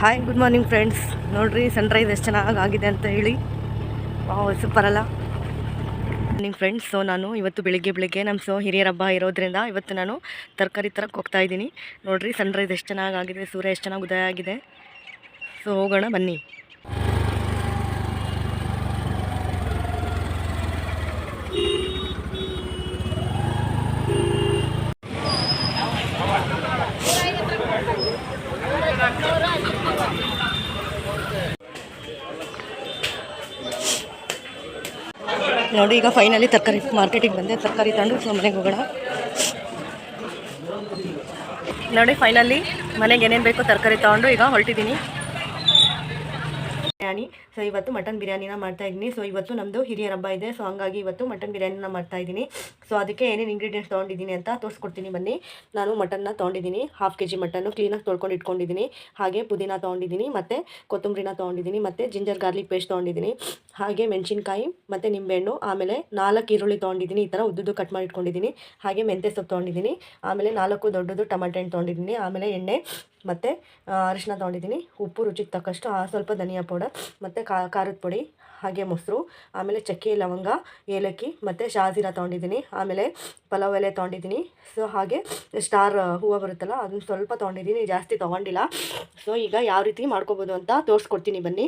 Hi good morning friends ನೋಡ್ರಿ sunrise ಎಷ್ಟು ಚೆನ್ನಾಗಿ ಆಗಿದೆ ಅಂತ ಹೇಳಿ. ಸೂಪರ್ ಅಲ್ಲ. ಮಾರ್ನಿಂಗ್ ಫ್ರೆಂಡ್ಸ್ ಸೊ ನಾನು ಇವತ್ತು ಬೆಳಿಗ್ಗೆ ಬೆಳಿಗ್ಗೆ ನಮ್ಮ ಸೊ ಹಿರಿಯರ ಹಬ್ಬ ಇರೋದ್ರಿಂದ ಇವತ್ತು ನಾನು ತರಕಾರಿ ತರಕ್ಕೆ ಹೋಗ್ತಾ ಇದ್ದೀನಿ. ನೋಡ್ರಿ ಸನ್ರೈಸ್ ಎಷ್ಟು ಚೆನ್ನಾಗಿ ಆಗಿದೆ ಸೂರ್ಯ ಎಷ್ಟು ಚೆನ್ನಾಗಿ ಉದಯ ಆಗಿದೆ. ಸೊ ಹೋಗೋಣ, ಬನ್ನಿ. ನೋಡಿ, ಈಗ ಫೈನಲಿ ತರಕಾರಿ ಮಾರ್ಕೆಟಿಗೆ ಬಂದೆ. ತರಕಾರಿ ತಂದು ಸೊ ಮನೆಗೆ ಹೋಗೋಣ. ನೋಡಿ ಫೈನಲಿ ಮನೆಗೆ ಏನೇನು ಬೇಕೋ ತರಕಾರಿ ತೊಗೊಂಡು ಈಗ ಹೊರಟಿದ್ದೀನಿ. ಬಿರಿಯಾನಿ. ಸೊ ಇವತ್ತು ಮಟನ್ ಬಿರಿಯಾನಿನ ಮಾಡ್ತಾ ಇದ್ದೀನಿ. ಸೊ ಇವತ್ತು ನಮ್ಮದು ಹಿರಿಯರ ಹಬ್ಬ ಇದೆ. ಸೊ ಹಂಗಾಗಿ ಇವತ್ತು ಮಟನ್ ಬಿರಿಯಾನಿನ ಮಾಡ್ತಾ ಇದ್ದೀನಿ. ಸೊ ಅದಕ್ಕೆ ಏನೇನು ಇಂಗ್ರೀಡಿಯೆಂಟ್ಸ್ ತೊಗೊಂಡಿದ್ದೀನಿ ಅಂತ ತೋರಿಸ್ಕೊಡ್ತೀನಿ ಬನ್ನಿ. ನಾನು ಮಟನ್ನ ತೊಗೊಂಡಿದ್ದೀನಿ. ಹಾಫ್ ಕೆ ಜಿ ಮಟನ್ನು ಕ್ಲೀನಾಗಿ ತೊಳ್ಕೊಂಡು ಇಟ್ಕೊಂಡಿದ್ದೀನಿ. ಹಾಗೆ ಪುದೀನ ತೊಗೊಂಡಿದ್ದೀನಿ ಮತ್ತು ಕೊತ್ತಂಬರಿನ ತೊಗೊಂಡಿದ್ದೀನಿ ಮತ್ತು ಜಿಂಜರ್ ಗಾರ್ಲಿಕ್ ಪೇಸ್ಟ್ ತೊಗೊಂಡಿದ್ದೀನಿ. ಹಾಗೆ ಮೆಣಸಿನ್ಕಾಯಿ ಮತ್ತು ನಿಂಬೆಹಣ್ಣು, ಆಮೇಲೆ ನಾಲ್ಕು ಈರುಳ್ಳಿ ತೊಗೊಂಡಿದ್ದೀನಿ. ಈ ಥರ ಉದ್ದುದ್ದು ಕಟ್ ಮಾಡಿ ಇಟ್ಕೊಂಡಿದ್ದೀನಿ. ಹಾಗೆ ಮೆಂತ್ಯ ಸೊಪ್ಪು ತೊಗೊಂಡಿದ್ದೀನಿ. ಆಮೇಲೆ ನಾಲ್ಕು ದೊಡ್ಡದು ಟಮಾಟೆ ಹಣ್ಣು ತೊಗೊಂಡಿದ್ದೀನಿ. ಆಮೇಲೆ ಎಣ್ಣೆ ಮತ್ತು ಅರಿಶಿನ ತೊಗೊಂಡಿದ್ದೀನಿ. ಉಪ್ಪು ರುಚಿಗೆ ತಕ್ಕಷ್ಟು ಸ್ವಲ್ಪ ಧನಿಯಾ ಪೌಡರ್. ಮತ್ತು ಖಾರದ ಪುಡಿ, ಹಾಗೆ ಮೊಸರು, ಆಮೇಲೆ ಚಕ್ಕೆ, ಲವಂಗ, ಏಲಕ್ಕಿ, ಮತ್ತು ಶಾಜೀರ ತೊಗೊಂಡಿದ್ದೀನಿ. ಆಮೇಲೆ ಪಲಾವ್ ಎಲೆ ತೊಗೊಂಡಿದ್ದೀನಿ. ಸೊ ಹಾಗೆ ಸ್ಟಾರ್ ಹೂವು ಬರುತ್ತಲ್ಲ, ಅದನ್ನು ಸ್ವಲ್ಪ ತೊಗೊಂಡಿದ್ದೀನಿ. ಜಾಸ್ತಿ ತೊಗೊಂಡಿಲ್ಲ. ಸೊ ಈಗ ಯಾವ ರೀತಿ ಮಾಡ್ಕೋಬೋದು ಅಂತ ತೋರಿಸ್ಕೊಡ್ತೀನಿ ಬನ್ನಿ.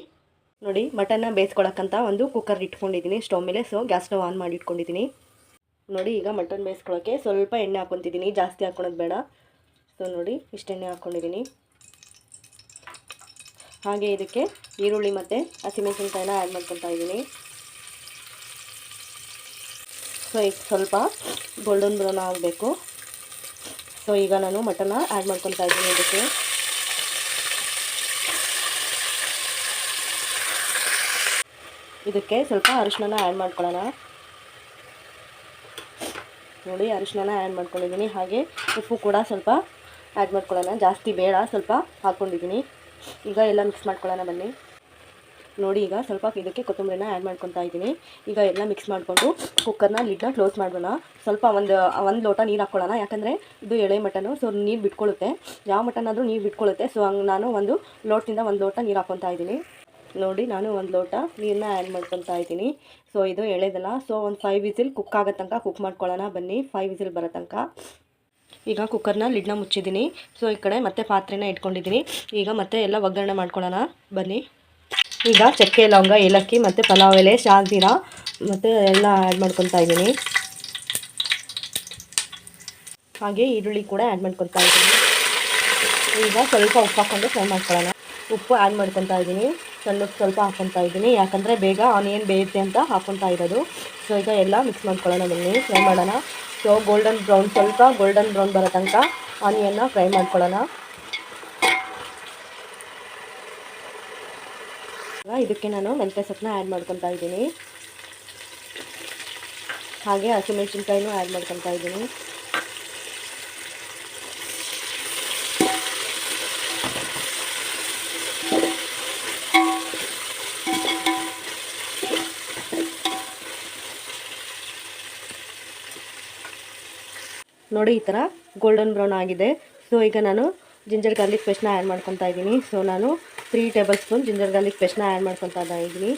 ನೋಡಿ, ಮಟನ್ನ ಬೇಯಿಸ್ಕೊಳಕ್ಕಂತ ಒಂದು ಕುಕ್ಕರ್ ಇಟ್ಕೊಂಡಿದ್ದೀನಿ ಸ್ಟವ್ ಮೇಲೆ. ಸೊ ಗ್ಯಾಸ್ ಸ್ಟವ್ ಆನ್ ಮಾಡಿ ಇಟ್ಕೊಂಡಿದ್ದೀನಿ. ನೋಡಿ, ಈಗ ಮಟನ್ ಬೇಯಿಸ್ಕೊಳ್ಳೋಕ್ಕೆ ಸ್ವಲ್ಪ ಎಣ್ಣೆ ಹಾಕ್ಕೊತಿದ್ದೀನಿ. ಜಾಸ್ತಿ ಹಾಕ್ಕೊಳೋದು ಬೇಡ. ಸೊ ನೋಡಿ, ಇಷ್ಟು ಎಣ್ಣೆ ಹಾಕ್ಕೊಂಡಿದ್ದೀನಿ. ಹಾಗೆ ಇದಕ್ಕೆ ಈರುಳ್ಳಿ ಮತ್ತು ಹಸಿಮೆಣಸಿನ್ಕಾಯಿನ ಆ್ಯಡ್ ಮಾಡ್ಕೊತಾ ಇದ್ದೀನಿ. ಸೊ ಈಗ ಸ್ವಲ್ಪ ಗೋಲ್ಡನ್ ಬ್ರೌನ್ ಆಗಬೇಕು. ಸೊ ಈಗ ನಾನು ಮಟನ್ನ ಆ್ಯಡ್ ಮಾಡ್ಕೊತಾ ಇದ್ದೀನಿ ಇದಕ್ಕೆ. ಇದಕ್ಕೆ ಸ್ವಲ್ಪ ಅರಿಶಿನ ಆ್ಯಡ್ ಮಾಡ್ಕೊಳ್ಳೋಣ. ನೋಡಿ ಅರಿಶಿನ ಆ್ಯಡ್ ಮಾಡ್ಕೊಂಡಿದ್ದೀನಿ. ಹಾಗೆ ಉಪ್ಪು ಕೂಡ ಸ್ವಲ್ಪ ಆ್ಯಡ್ ಮಾಡ್ಕೊಳ್ಳೋಣ. ಜಾಸ್ತಿ ಬೇಡ, ಸ್ವಲ್ಪ ಹಾಕ್ಕೊಂಡಿದ್ದೀನಿ ಈಗ ಎಲ್ಲ ಮಿಕ್ಸ್ ಮಾಡ್ಕೊಳ್ಳೋಣ ಬನ್ನಿ. ನೋಡಿ ಈಗ ಸ್ವಲ್ಪ ಇದಕ್ಕೆ ಕೊತ್ತಂಬರಿನ ಆ್ಯಡ್ ಮಾಡ್ಕೊತಾ ಇದ್ದೀನಿ. ಈಗ ಎಲ್ಲ ಮಿಕ್ಸ್ ಮಾಡಿಕೊಂಡು ಕುಕ್ಕರ್ನ ಲಿಡ್ನ ಕ್ಲೋಸ್ ಮಾಡೋಣ. ಸ್ವಲ್ಪ ಒಂದು ಒಂದು ಲೋಟ ನೀರು ಹಾಕ್ಕೊಳ್ಳೋಣ. ಯಾಕಂದರೆ ಇದು ಎಳೆ ಮಟನು ಸೊ ನೀರು ಬಿಟ್ಕೊಳ್ಳುತ್ತೆ. ಯಾವ ಮಟನ್ ಆದರೂ ನೀರು ಬಿಟ್ಕೊಳ್ಳುತ್ತೆ. ಸೊ ಹಂಗೆ ನಾನು ಒಂದು ಲೋಟದಿಂದ ಒಂದು ಲೋಟ ನೀರು ಹಾಕ್ಕೊತಾ ಇದ್ದೀನಿ. ನೋಡಿ, ನಾನು ಒಂದು ಲೋಟ ನೀರನ್ನ ಆ್ಯಡ್ ಮಾಡ್ಕೊತಾ ಇದ್ದೀನಿ. ಸೊ ಇದು ಎಳೆದಲ್ಲ. ಸೊ ಒಂದು ಫೈವ್ ವಿಸಿಲ್ ಕುಕ್ ಆಗೋ ತನಕ ಕುಕ್ ಮಾಡ್ಕೊಳ್ಳೋಣ ಬನ್ನಿ. ಫೈವ್ ವಿಸಿಲ್ ಬರೋ ತನಕ. ಈಗ ಕುಕ್ಕರ್ನ ಲಿಡ್ನ ಮುಚ್ಚಿದ್ದೀನಿ. ಸೊ ಈ ಕಡೆ ಮತ್ತೆ ಪಾತ್ರೆನ ಇಟ್ಕೊಂಡಿದ್ದೀನಿ. ಈಗ ಮತ್ತೆ ಎಲ್ಲ ಒಗ್ಗರಣೆ ಮಾಡ್ಕೊಳ್ಳೋಣ. ಬನ್ನಿ. ಈಗ ಚಕ್ಕೆ, ಲವಂಗ, ಏಲಕ್ಕಿ ಮತ್ತು ಪಲಾವ್ ಎಲೆ ಶಾಜೀರ ಮತ್ತು ಎಲ್ಲ ಆ್ಯಡ್ ಮಾಡ್ಕೊತಾ ಇದ್ದೀನಿ. ಹಾಗೆ ಈರುಳ್ಳಿ ಕೂಡ ಆ್ಯಡ್ ಮಾಡ್ಕೊತಾ ಇದ್ದೀನಿ. ಈಗ ಸ್ವಲ್ಪ ಉಪ್ಪು ಹಾಕ್ಕೊಂಡು ಫ್ರೈ ಮಾಡ್ಕೊಳ್ಳೋಣ. ಉಪ್ಪು ಆ್ಯಡ್ ಮಾಡ್ಕೊತಾ ಇದ್ದೀನಿ. ಸಣ್ಣ ಸ್ವಲ್ಪ ಹಾಕೊತಾ ಇದ್ದೀನಿ. ಯಾಕಂದರೆ ಬೇಗ ಆನಿಯನ್ ಬೇಯುತ್ತೆ ಅಂತ ಹಾಕೊತಾ ಇರೋದು. ಸೊ ಈಗ ಎಲ್ಲ ಮಿಕ್ಸ್ ಮಾಡ್ಕೊಳ್ಳೋಣ ಬನ್ನಿ ಫ್ರೈ ಮಾಡೋಣ. ಸೊ ಗೋಲ್ಡನ್ ಬ್ರೌನ್ ಸ್ವಲ್ಪ ಗೋಲ್ಡನ್ ಬ್ರೌನ್ ಬರೋ ತನಕ ಆನಿಯನ್ನ ಫ್ರೈ ಮಾಡ್ಕೊಳ್ಳೋಣ. ಇದಕ್ಕೆ ನಾನು ಮೆಂತ್ಯ ಸೊಪ್ಪನ್ನ ಆ್ಯಡ್ ಮಾಡ್ಕೊತಾ ಇದ್ದೀನಿ. ಹಾಗೆ ಹಸಿಮೆಣಸಿನ್ಕಾಯಿನೂ ಆ್ಯಡ್ ಮಾಡ್ಕೊತಾ ಇದ್ದೀನಿ. ನೋಡಿ ಈ ಥರ ಗೋಲ್ಡನ್ ಬ್ರೌನ್ ಆಗಿದೆ. ಸೊ ಈಗ ನಾನು ಜಿಂಜರ್ ಗಾರ್ಲಿಕ್ ಪೇಸ್ಟ್ನ ಆ್ಯಡ್ ಮಾಡ್ಕೊತಾ ಇದ್ದೀನಿ. ಸೊ ನಾನು three tablespoon ginger garlic ಪೇಸ್ಟ್ನ ಆ್ಯಡ್ ಮಾಡ್ಕೊತಾ ಇದ್ದೀನಿ.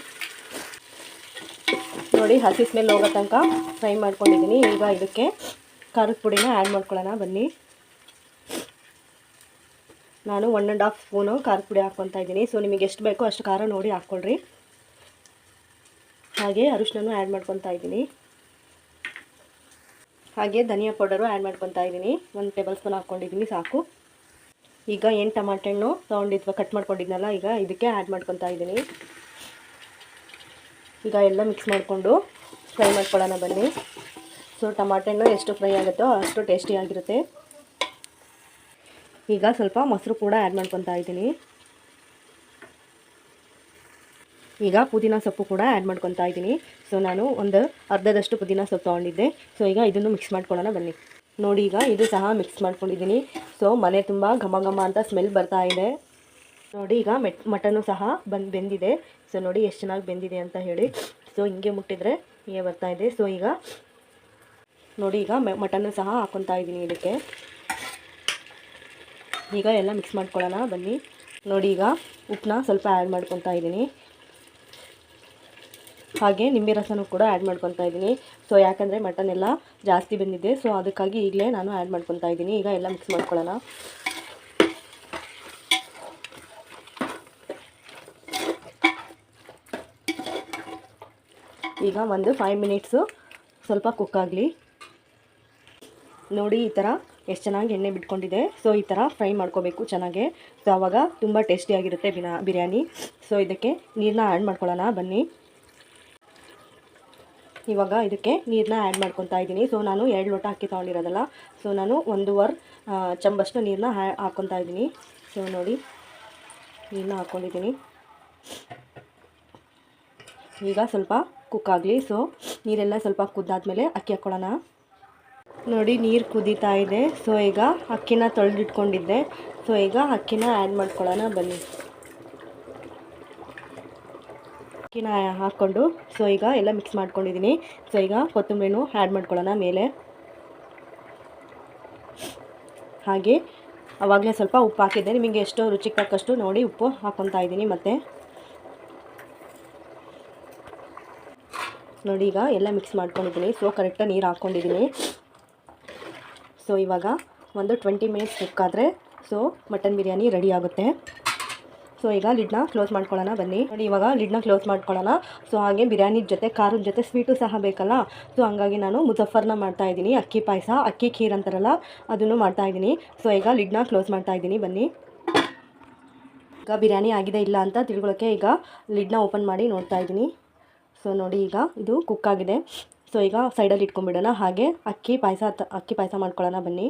ನೋಡಿ, ಹಸಿ ಸ್ಮೆಲ್ ಹೋಗೋ ತನಕ ಫ್ರೈ ಮಾಡ್ಕೊಂಡಿದ್ದೀನಿ. ಈಗ ಇದಕ್ಕೆ ಖಾರದ ಪುಡಿನ ಆ್ಯಡ್ ಮಾಡ್ಕೊಳ್ಳೋಣ. ಬನ್ನಿ. ನಾನು ಒನ್ ಆ್ಯಂಡ್ ಹಾಫ್ ಸ್ಪೂನು ಖಾರದ ಪುಡಿ ಹಾಕ್ಕೊತಾ ಇದ್ದೀನಿ. ಸೊ ನಿಮಗೆ ಎಷ್ಟು ಬೇಕೋ ಅಷ್ಟು ಖಾರ ನೋಡಿ ಹಾಕ್ಕೊಳ್ರಿ. ಹಾಗೆ ಅರಿಶಿನೂ ಆ್ಯಡ್ ಮಾಡ್ಕೊತಾ ಇದ್ದೀನಿ. ಹಾಗೆ ಧನಿಯಾ ಪೌಡರು ಆ್ಯಡ್ ಮಾಡ್ಕೊತಾ ಇದ್ದೀನಿ. ಒಂದು ಟೇಬಲ್ ಸ್ಪೂನ್ ಹಾಕ್ಕೊಂಡಿದ್ದೀನಿ, ಸಾಕು. ಈಗ ಏನು ಟಮಾಟೆ ಹಣ್ಣು ತೊಗೊಂಡಿದ್ವ ಕಟ್ ಮಾಡ್ಕೊಂಡಿದ್ನಲ್ಲ, ಈಗ ಇದಕ್ಕೆ ಆ್ಯಡ್ ಮಾಡ್ಕೊತಾ ಇದ್ದೀನಿ. ಈಗ ಎಲ್ಲ ಮಿಕ್ಸ್ ಮಾಡಿಕೊಂಡು ಫ್ರೈ ಮಾಡ್ಕೊಳ್ಳೋಣ ಬನ್ನಿ. ಸೊ ಟಮಾಟೆ ಹಣ್ಣು ಎಷ್ಟು ಫ್ರೈ ಆಗುತ್ತೋ ಅಷ್ಟು ಟೇಸ್ಟಿಯಾಗಿರುತ್ತೆ ಈಗ ಸ್ವಲ್ಪ ಮೊಸರು ಕೂಡ ಆ್ಯಡ್ ಮಾಡ್ಕೊತಾ ಇದ್ದೀನಿ. ಈಗ ಪುದೀನ ಸೊಪ್ಪು ಕೂಡ ಆ್ಯಡ್ ಮಾಡ್ಕೊತಾ ಇದ್ದೀನಿ. ಸೊ ನಾನು ಒಂದು ಅರ್ಧದಷ್ಟು ಪುದೀನ ಸೊಪ್ಪು ತೊಗೊಂಡಿದ್ದೆ. ಸೊ ಈಗ ಇದನ್ನು ಮಿಕ್ಸ್ ಮಾಡ್ಕೊಳ್ಳೋಣ ಬನ್ನಿ. ನೋಡಿ, ಈಗ ಇದು ಸಹ ಮಿಕ್ಸ್ ಮಾಡ್ಕೊಂಡಿದ್ದೀನಿ. ಸೊ ಮನೆ ತುಂಬ ಘಮ ಘಮ ಅಂತ ಸ್ಮೆಲ್ ಬರ್ತಾ ಇದೆ. ನೋಡಿ, ಈಗ ಮೆಟ್ ಮಟನ್ನು ಸಹ ಬಂದು, ಬೆಂದಿದೆ. ಸೊ ನೋಡಿ, ಎಷ್ಟು ಚೆನ್ನಾಗಿ ಬೆಂದಿದೆ ಅಂತ ಹೇಳಿ. ಸೊ ಹಿಂಗೆ ಮುಟ್ಟಿದರೆ ಹೀಗೆ ಬರ್ತಾ ಇದೆ. ಸೊ ಈಗ ನೋಡಿ, ಈಗ ಮಟನ್ನು ಸಹ ಹಾಕೊತಾ ಇದ್ದೀನಿ ಇದಕ್ಕೆ. ಈಗ ಎಲ್ಲ ಮಿಕ್ಸ್ ಮಾಡ್ಕೊಳ್ಳೋಣ ಬನ್ನಿ. ನೋಡಿ, ಈಗ ಉಪ್ಪನ್ನ ಸ್ವಲ್ಪ ಆ್ಯಡ್ ಮಾಡ್ಕೊತಾ ಇದ್ದೀನಿ. ಹಾಗೆ ನಿಂಬೆ ರಸನೂ ಕೂಡ ಆ್ಯಡ್ ಮಾಡ್ಕೊತಾ ಇದ್ದೀನಿ. ಸೊ ಯಾಕಂದರೆ ಮಟನ್ ಎಲ್ಲ ಜಾಸ್ತಿ ಬಂದಿದೆ. ಸೊ ಅದಕ್ಕಾಗಿ ಈಗಲೇ ನಾನು ಆ್ಯಡ್ ಮಾಡ್ಕೊತಾ ಇದ್ದೀನಿ. ಈಗ ಎಲ್ಲ ಮಿಕ್ಸ್ ಮಾಡ್ಕೊಳ್ಳೋಣ. ಈಗ ಒಂದು ಫೈವ್ ಮಿನಿಟ್ಸು ಸ್ವಲ್ಪ ಕುಕ್ ಆಗಲಿ. ನೋಡಿ, ಈ ಥರ ಎಷ್ಟು ಚೆನ್ನಾಗಿ ಎಣ್ಣೆ ಬಿಟ್ಕೊಂಡಿದೆ. ಸೊ ಈ ಥರ ಫ್ರೈ ಮಾಡ್ಕೋಬೇಕು ಚೆನ್ನಾಗೆ. ಸೊ ಆವಾಗ ತುಂಬ ಟೇಸ್ಟಿಯಾಗಿರುತ್ತೆ ಬಿನಾ ಬಿರಿಯಾನಿ. ಸೊ ಇದಕ್ಕೆ ನೀರನ್ನ ಆ್ಯಡ್ ಮಾಡ್ಕೊಳ್ಳೋಣ. ಬನ್ನಿ. ಇವಾಗ ಇದಕ್ಕೆ ನೀರನ್ನ ಆ್ಯಡ್ ಮಾಡ್ಕೊತಾ ಇದ್ದೀನಿ. ಸೊ ನಾನು ಎರಡು ಲೋಟ ಅಕ್ಕಿ ತೊಗೊಂಡಿರೋದಲ್ಲ. ಸೊ ನಾನು ಒಂದೂವರೆ ಚಂಬಷ್ಟು ನೀರನ್ನ ಹಾಕ್ಕೊತಾ ಇದ್ದೀನಿ. ಸೊ ನೋಡಿ ನೀರನ್ನ ಹಾಕ್ಕೊಂಡಿದ್ದೀನಿ ಈಗ ಸ್ವಲ್ಪ ಕುಕ್ ಆಗಲಿ. ಸೊ ನೀರೆಲ್ಲ ಸ್ವಲ್ಪ ಕುದ್ದಾದ್ಮೇಲೆ ಅಕ್ಕಿ ಹಾಕ್ಕೊಳ್ಳೋಣ ನೋಡಿ, ನೀರು ಕುದೀತಾ ಇದೆ. ಸೊ ಈಗ ಅಕ್ಕಿನ ತೊಳೆದಿಟ್ಕೊಂಡಿದ್ದೆ. ಸೊ ಈಗ ಅಕ್ಕಿನ ಆ್ಯಡ್ ಮಾಡ್ಕೊಳ್ಳೋಣ. ಬನ್ನಿ. ಅಕ್ಕಿನ ಹಾಕ್ಕೊಂಡು ಸೊ ಈಗ ಎಲ್ಲ ಮಿಕ್ಸ್ ಮಾಡ್ಕೊಂಡಿದ್ದೀನಿ ಸೊ ಈಗ ಕೊತ್ತಂಬರಿನೂ ಆ್ಯಡ್ ಮಾಡ್ಕೊಳ್ಳೋಣ ಮೇಲೆ. ಹಾಗೆ ಆವಾಗಲೇ ಸ್ವಲ್ಪ ಉಪ್ಪು ಹಾಕಿದ್ದೆ. ನಿಮಗೆ ಎಷ್ಟು ರುಚಿಗೆ ತಕ್ಕಷ್ಟು ನೋಡಿ ಉಪ್ಪು ಹಾಕ್ಕೊತಾ ಇದ್ದೀನಿ ಮತ್ತು. ನೋಡಿ ಈಗ ಎಲ್ಲ ಮಿಕ್ಸ್ ಮಾಡ್ಕೊಂಡಿದ್ದೀನಿ. ಸೊ ಕರೆಕ್ಟಾಗಿ ನೀರು ಹಾಕ್ಕೊಂಡಿದ್ದೀನಿ ಸೊ ಇವಾಗ ಒಂದು ಟ್ವೆಂಟಿ ಮಿನಿಟ್ಸ್ ಕುಕ್ ಆದರೆ ಸೊ ಮಟನ್ ಬಿರಿಯಾನಿ ರೆಡಿ ಆಗುತ್ತೆ. ಸೊ ಈಗ ಲಿಡ್ನ ಕ್ಲೋಸ್ ಮಾಡ್ಕೊಳ್ಳೋಣ, ಬನ್ನಿ. ನೋಡಿ, ಇವಾಗ ಲಿಡ್ನ ಕ್ಲೋಸ್ ಮಾಡ್ಕೊಳ್ಳೋಣ. ಸೊ ಹಾಗೆ ಬಿರಿಯಾನಿ ಜೊತೆ, ಖಾರದ ಜೊತೆ ಸ್ವೀಟು ಸಹ ಬೇಕಲ್ಲ? ಸೊ ಹಂಗಾಗಿ ನಾನು ಮುಜಫರ್ನ ಮಾಡ್ತಾ ಇದ್ದೀನಿ. ಅಕ್ಕಿ ಪಾಯಸ, ಅಕ್ಕಿ ಖೀರ್ ಅಂತಾರಲ್ಲ, ಅದನ್ನು ಮಾಡ್ತಾ ಇದ್ದೀನಿ. ಸೊ ಈಗ ಲಿಡ್ನ ಕ್ಲೋಸ್ ಮಾಡ್ತಾ ಇದ್ದೀನಿ. ಬನ್ನಿ. ಈಗ ಬಿರಿಯಾನಿ ಆಗಿದೆ ಇಲ್ಲ ಅಂತ ತಿಳ್ಕೊಳ್ಳೋಕ್ಕೆ ಈಗ ಲಿಡ್ನ ಓಪನ್ ಮಾಡಿ ನೋಡ್ತಾ ಇದ್ದೀನಿ. ಸೊ ನೋಡಿ, ಈಗ ಇದು ಕುಕ್ ಆಗಿದೆ. ಸೊ ಈಗ ಸೈಡಲ್ಲಿ ಇಟ್ಕೊಂಡ್ಬಿಡೋಣ. ಹಾಗೆ ಅಕ್ಕಿ ಪಾಯಸ ಅಕ್ಕಿ ಪಾಯಸ ಮಾಡ್ಕೊಳ್ಳೋಣ. ಬನ್ನಿ.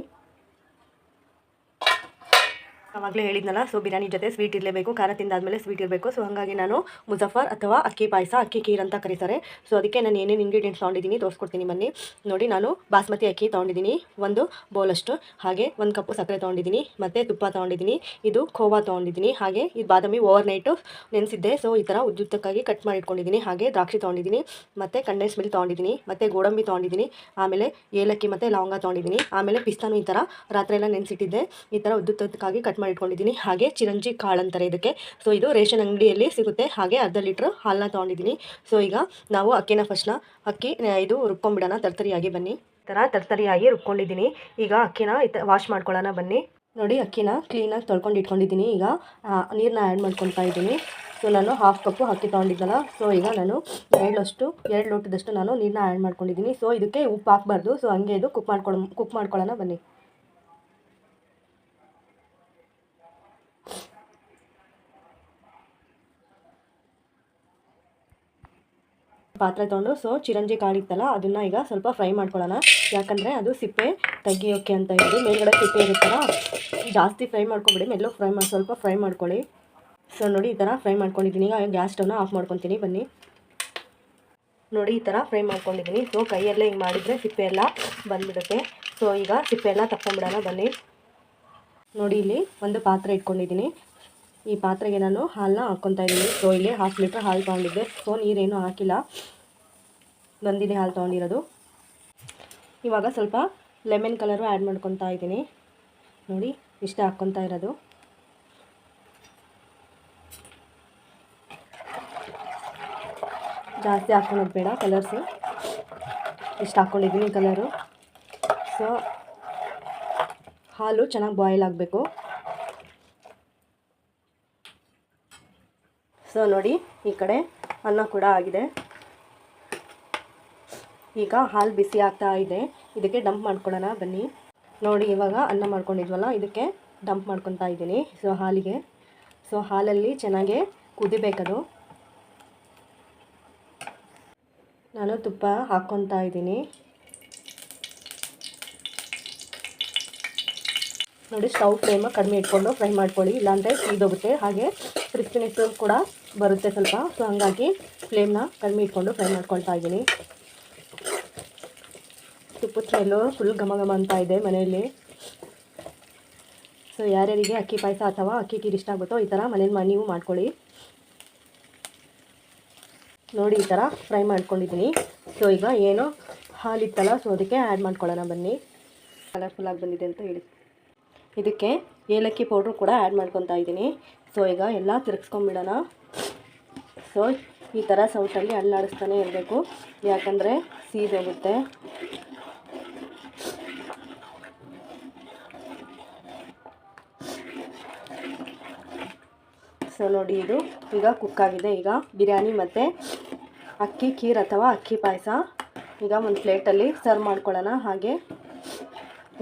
ಆವಾಗಲೇ ಹೇಳಿದ್ನಲ್ಲ ಸೊ ಬಿರಿಯಾನಿ ಜೊತೆ ಸ್ವೀಟ್ ಇರಲೇಬೇಕು, ಖಾರ ತಿಂದಾದಮೇಲೆ ಸ್ವೀಟ್ ಇರಬೇಕು. ಸೊ ಹಾಗಾಗಿ ನಾನು ಮುಜಫರ್ ಅಥವಾ ಅಕ್ಕಿ ಪಾಯಸ, ಅಕ್ಕಿ ಖೀರ್ ಅಂತ ಕರೀತಾರೆ. ಸೊ ಅದಕ್ಕೆ ನಾನು ಏನೇನು ಇಂಗ್ರೀಡಿಯೆಂಟ್ಸ್ ತೊಗೊಂಡಿದ್ದೀನಿ ತೋರಿಸ್ಕೊಡ್ತೀನಿ ಬನ್ನಿ. ನೋಡಿ ನಾನು ಬಾಸ್ಮತಿ ಅಕ್ಕಿ ತೊಗೊಂಡಿದ್ದೀನಿ, ಒಂದು ಬೌಲಷ್ಟು ಹಾಗೆ ಒಂದು ಕಪ್ಪು ಸಕ್ಕರೆ ತೊಗೊಂಡಿದ್ದೀನಿ, ಮತ್ತು ತುಪ್ಪ ತೊಗೊಂಡಿದ್ದೀನಿ, ಇದು ಖೋವಾ ತೊಗೊಂಡಿದ್ದೀನಿ, ಹಾಗೆ ಇದು ಬಾದಾಮಿ ಓವರ್ ನೈಟು ನೆನೆಸಿದ್ದೆ. ಸೊ ಈ ಥರ ಉದ್ಯುತಕ್ಕಾಗಿ ಕಟ್ ಮಾಡಿ ಇಟ್ಕೊಂಡಿದ್ದೀನಿ ಹಾಗೆ ದ್ರಾಕ್ಷಿ ತೊಗೊಂಡಿದ್ದೀನಿ, ಮತ್ತು ಕಂಡೆನ್ಸ್ ಮಿಲ್ಕ್ ತೊಗೊಂಡಿದ್ದೀನಿ, ಮತ್ತು ಗೋಡಂಬಿ ತೊಗೊಂಡಿದ್ದೀನಿ, ಆಮೇಲೆ ಏಲಕ್ಕಿ ಮತ್ತು ಲವಂಗ ತೊಗೊಂಡಿದ್ದೀನಿ, ಆಮೇಲೆ ಪಿಸ್ತಾನು ಈ ಥರ ರಾತ್ರಿ ಎಲ್ಲ ನೆನೆಸಿಟ್ಟಿದ್ದೆ. ಈ ಥರ ಉದ್ಯುತಕ್ಕಾಗಿ ಕಟ್ ಮಾಡಿ ಇಟ್ಕೊಂಡಿದ್ದೀನಿ ಹಾಗೆ ಚಿರಂಜಿ ಕಾಳು ಅಂತಾರೆ ಇದಕ್ಕೆ. ಸೊ ಇದು ರೇಷನ್ ಅಂಗಡಿಯಲ್ಲಿ ಸಿಗುತ್ತೆ. ಹಾಗೆ ಅರ್ಧ ಲೀಟ್ರ್ ಹಾಲನ್ನ ತೊಗೊಂಡಿದ್ದೀನಿ. ಸೊ ಈಗ ನಾವು ಅಕ್ಕಿನ ಫಸ್ಟ್ನ ಅಕ್ಕಿ ಇದು ರುಬ್ಕೊಂಡ್ಬಿಡೋಣ ತರ್ತರಿಯಾಗಿ ಬನ್ನಿ. ಈ ಥರ ತರ್ತರಿಯಾಗಿ ರುಬ್ಕೊಂಡಿದ್ದೀನಿ. ಈಗ ಅಕ್ಕಿನ ವಾಶ್ ಮಾಡ್ಕೊಳ್ಳೋಣ ಬನ್ನಿ. ನೋಡಿ, ಅಕ್ಕಿನ ಕ್ಲೀನಾಗಿ ತೊಳ್ಕೊಂಡು ಇಟ್ಕೊಂಡಿದ್ದೀನಿ ಈಗ ನೀರನ್ನ ಆ್ಯಡ್ ಮಾಡ್ಕೊಳ್ತಾ ಇದ್ದೀನಿ. ಸೊ ನಾನು ಹಾಫ್ ಕಪ್ಪು ಅಕ್ಕಿ ತೊಗೊಂಡಿದ್ದಲ್ಲ. ಸೊ ಈಗ ನಾನು ಎರಡಷ್ಟು ಎರಡು ಲೋಟದಷ್ಟು ನಾನು ನೀರನ್ನ ಆ್ಯಡ್ ಮಾಡ್ಕೊಂಡಿದ್ದೀನಿ. ಸೊ ಇದಕ್ಕೆ ಉಪ್ಪು ಹಾಕಬಾರ್ದು. ಸೊ ಹಂಗೆ ಇದು ಕುಕ್ ಮಾಡ್ಕೊಳ ಕುಕ್ ಮಾಡ್ಕೊಳ್ಳೋಣ ಬನ್ನಿ. ಪಾತ್ರೆ ತೊಗೊಂಡು ಸೊ ಚಿರಂಜಿ ಕಾಳಿತ್ತಲ್ಲ ಅದನ್ನು ಈಗ ಸ್ವಲ್ಪ ಫ್ರೈ ಮಾಡ್ಕೊಳ್ಳೋಣ. ಯಾಕಂದರೆ ಅದು ಸಿಪ್ಪೆ ತೆಗಿಯೋಕ್ಕೆ ಅಂತ ಹೇಳಿ ಮೇಲ್ಗಡೆ ಸಿಪ್ಪೆ ಇರುತ್ತಲ್ಲ ಜಾಸ್ತಿ ಫ್ರೈ ಮಾಡ್ಕೊಬಿಡಿ. ಮೆಲ್ಲೋ ಫ್ರೈ ಮಾಡಿ ಸ್ವಲ್ಪ ಫ್ರೈ ಮಾಡ್ಕೊಳ್ಳಿ. ಸೊ ನೋಡಿ, ಈ ಥರ ಫ್ರೈ ಮಾಡ್ಕೊಂಡಿದ್ದೀನಿ. ಈಗ ಗ್ಯಾಸ್ ಸ್ಟವ್ನ ಆಫ್ ಮಾಡ್ಕೊತೀನಿ. ಬನ್ನಿ. ನೋಡಿ, ಈ ಥರ ಫ್ರೈ ಮಾಡ್ಕೊಂಡಿದ್ದೀನಿ. ಸೊ ಕೈಯಲ್ಲೇ ಹಿಂಗೆ ಮಾಡಿದರೆ ಸಿಪ್ಪೆ ಎಲ್ಲ ಬಂದ್ಬಿಡುತ್ತೆ. ಸೊ ಈಗ ಸಿಪ್ಪೆ ಎಲ್ಲ ತಕ್ಕೊಂಬಿಡೋಣ ಬನ್ನಿ. ನೋಡಿ, ಇಲ್ಲಿ ಒಂದು ಪಾತ್ರೆ ಇಟ್ಕೊಂಡಿದ್ದೀನಿ. ಈ ಪಾತ್ರೆಗೆ ನಾನು ಹಾಲನ್ನ ಹಾಕ್ಕೊತಾ ಇದ್ದೀನಿ. ಸೊ ಇಲ್ಲಿ ಹಾಫ್ ಲೀಟ್ರ್ ಹಾಲು ತೊಗೊಂಡಿದ್ದೆ. ಸೊ ನೀರೇನು ಹಾಕಿಲ್ಲ. ನಂದಿನಿ ಹಾಲು ತೊಗೊಂಡಿರೋದು. ಇವಾಗ ಸ್ವಲ್ಪ ಲೆಮನ್ ಕಲರು ಆ್ಯಡ್ ಮಾಡ್ಕೊತಾ ಇದ್ದೀನಿ. ನೋಡಿ, ಇಷ್ಟ ಹಾಕ್ಕೊತಾ ಇರೋದು. ಜಾಸ್ತಿ ಹಾಕ್ಕೊಳೋದು ಬೇಡ ಕಲರ್ಸು ಇಷ್ಟು ಹಾಕ್ಕೊಂಡಿದ್ದೀನಿ ಕಲರು ಸೊ ಹಾಲು ಚೆನ್ನಾಗಿ ಬಾಯ್ಲ್ ಆಗಬೇಕು. ಸೊ ನೋಡಿ, ಈ ಕಡೆ ಅನ್ನ ಕೂಡ ಆಗಿದೆ. ಈಗ ಹಾಲು ಬಿಸಿ ಆಗ್ತಾ ಇದೆ. ಇದಕ್ಕೆ ಡಂಪ್ ಮಾಡ್ಕೊಳ್ಳೋಣ, ಬನ್ನಿ. ನೋಡಿ, ಇವಾಗ ಅನ್ನ ಮಾಡ್ಕೊಂಡಿದ್ವಲ್ಲ, ಇದಕ್ಕೆ ಡಂಪ್ ಮಾಡ್ಕೊತಾ ಇದ್ದೀನಿ. ಸೊ, ಹಾಲಿಗೆ. ಸೊ, ಹಾಲಲ್ಲಿ ಚೆನ್ನಾಗೆ ಕುದಿಬೇಕದು. ನಾನು ತುಪ್ಪ ಹಾಕ್ಕೊತಾ ಇದ್ದೀನಿ. ನೋಡಿ ಸ್ಟವ್ ಫ್ಲೇಮ ಕಡಿಮೆ ಇಟ್ಕೊಂಡು ಫ್ರೈ ಮಾಡ್ಕೊಳ್ಳಿ. ಇಲ್ಲಾಂದರೆ ಸೀದೋಗುತ್ತೆ. ಹಾಗೆ ಕ್ರಿಸ್ಪಿನೆಸ್ ಕೂಡ ಬರುತ್ತೆ ಸ್ವಲ್ಪ. ಸೊ, ಹಂಗಾಗಿ ಫ್ಲೇಮ್ನ ಕಡಿಮೆ ಇಟ್ಕೊಂಡು ಫ್ರೈ ಮಾಡ್ಕೊಳ್ತಾ ಇದ್ದೀನಿ. ತುಪ್ಪದ ಸ್ಮೆಲ್ಲು ಫುಲ್ ಘಮ ಘಮ ಅಂತ ಇದೆ ಮನೆಯಲ್ಲಿ. ಸೊ ಯಾರ್ಯಾರಿಗೆ ಅಕ್ಕಿ ಪಾಯಸ ಅಥವಾ ಅಕ್ಕಿ ಖೀರ್ ಇಷ್ಟ ಆಗುತ್ತೋ ಈ ಥರ ಮನೇಲಿ ನೀವು ಮಾಡ್ಕೊಳ್ಳಿ. ನೋಡಿ ಈ ಥರ ಫ್ರೈ ಮಾಡ್ಕೊಂಡಿದ್ದೀನಿ. ಸೊ ಈಗ ಏನು ಹಾಲಿತ್ತಲ್ಲ ಸೊ ಅದಕ್ಕೆ ಆ್ಯಡ್ ಮಾಡ್ಕೊಳ್ಳೋಣ ಬನ್ನಿ. ಕಲರ್ಫುಲ್ಲಾಗಿ ಬಂದಿದೆ ಅಂತ ಹೇಳಿ. ಇದಕ್ಕೆ ಏಲಕ್ಕಿ ಪೌಡ್ರು ಕೂಡ ಆ್ಯಡ್ ಮಾಡ್ಕೊತಾ ಇದ್ದೀನಿ. ಸೊ ಈಗ ಎಲ್ಲ ತಿರುಗಿಸ್ಕೊಂಬಿಡೋಣ. ಸೊ ಈ ಥರ ಸೌಟಲ್ಲಿ ಅಲ್ಲಾಡಿಸ್ತಾನೆ ಇರಬೇಕು. ಯಾಕಂದರೆ ಸೀದೋಗುತ್ತೆ ಸೊ ನೋಡಿ ಇದು ಈಗ ಕುಕ್ ಆಗಿದೆ. ಈಗ ಬಿರಿಯಾನಿ ಮತ್ತು ಅಕ್ಕಿ, ಖೀರ್ ಅಥವಾ ಅಕ್ಕಿ ಪಾಯಸ. ಈಗ ಒಂದು ಪ್ಲೇಟಲ್ಲಿ ಸರ್ವ್ ಮಾಡ್ಕೊಳ್ಳೋಣ. ಹಾಗೆ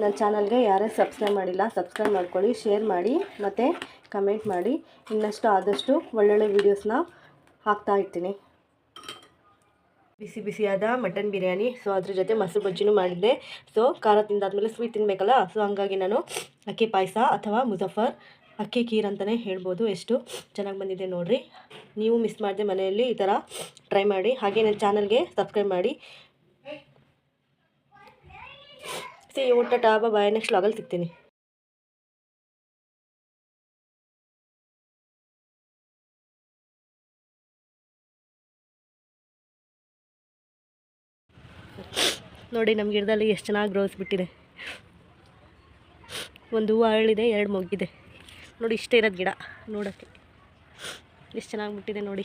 ನನ್ನ ಚಾನಲ್ಗೆ ಯಾರೇ ಸಬ್ಸ್ಕ್ರೈಬ್ ಮಾಡಿಲ್ಲ ಸಬ್ಸ್ಕ್ರೈಬ್ ಮಾಡ್ಕೊಳ್ಳಿ ಶೇರ್ ಮಾಡಿ, ಮತ್ತು ಕಮೆಂಟ್ ಮಾಡಿ. ಇನ್ನಷ್ಟು ಆದಷ್ಟು ಒಳ್ಳೊಳ್ಳೆ ವೀಡಿಯೋಸ್ನ ಹಾಕ್ತಾ ಇರ್ತೀನಿ. ಬಿಸಿ ಬಿಸಿಯಾದ ಮಟನ್ ಬಿರಿಯಾನಿ. ಸೊ ಅದ್ರ ಜೊತೆ ಮೊಸರು ಬಜ್ಜಿನೂ ಮಾಡಿದ್ದೆ. ಸೊ ಖಾರ ತಿಂದಾದ್ಮೇಲೆ ಸ್ವೀಟ್ ತಿನ್ನಬೇಕಲ್ಲ ಸೊ ಹಂಗಾಗಿ ನಾನು ಅಕ್ಕಿ ಪಾಯಸ ಅಥವಾ ಮುಜಫರ್ ಅಕ್ಕಿ, ಖೀರ್ ಅಂತಲೇ ಹೇಳ್ಬೋದು. ಎಷ್ಟು ಚೆನ್ನಾಗಿ ಬಂದಿದೆ ನೋಡಿರಿ. ನೀವು ಮಿಸ್ ಮಾಡಿದೆ ಮನೆಯಲ್ಲಿ ಈ ಥರ ಟ್ರೈ ಮಾಡಿ. ಹಾಗೆ ನನ್ನ ಚಾನಲ್ಗೆ ಸಬ್ಸ್ಕ್ರೈಬ್ ಮಾಡಿ. ಸಿ ಊಟ ಟಾಬ ಬಾಯ್ ನೆಕ್ಸ್ಟ್ ಲಾಗಲ್ಲಿ ಸಿಗ್ತೀನಿ. ನೋಡಿ ನಮ್ಮ ಗಿಡದಲ್ಲಿ ಎಷ್ಟು ಚೆನ್ನಾಗಿ ಗ್ರೋಸ್ ಬಿಟ್ಟಿದೆ. ಒಂದು ಹೂವು ಅರಳಿದೆ, ಎರಡು ಮೊಗ್ಗಿದೆ. ನೋಡಿ ಇಷ್ಟ ಇರೋದು ಗಿಡ ನೋಡೋಕ್ಕೆ. ಎಷ್ಟು ಚೆನ್ನಾಗಿ ಬಿಟ್ಟಿದೆ ನೋಡಿ.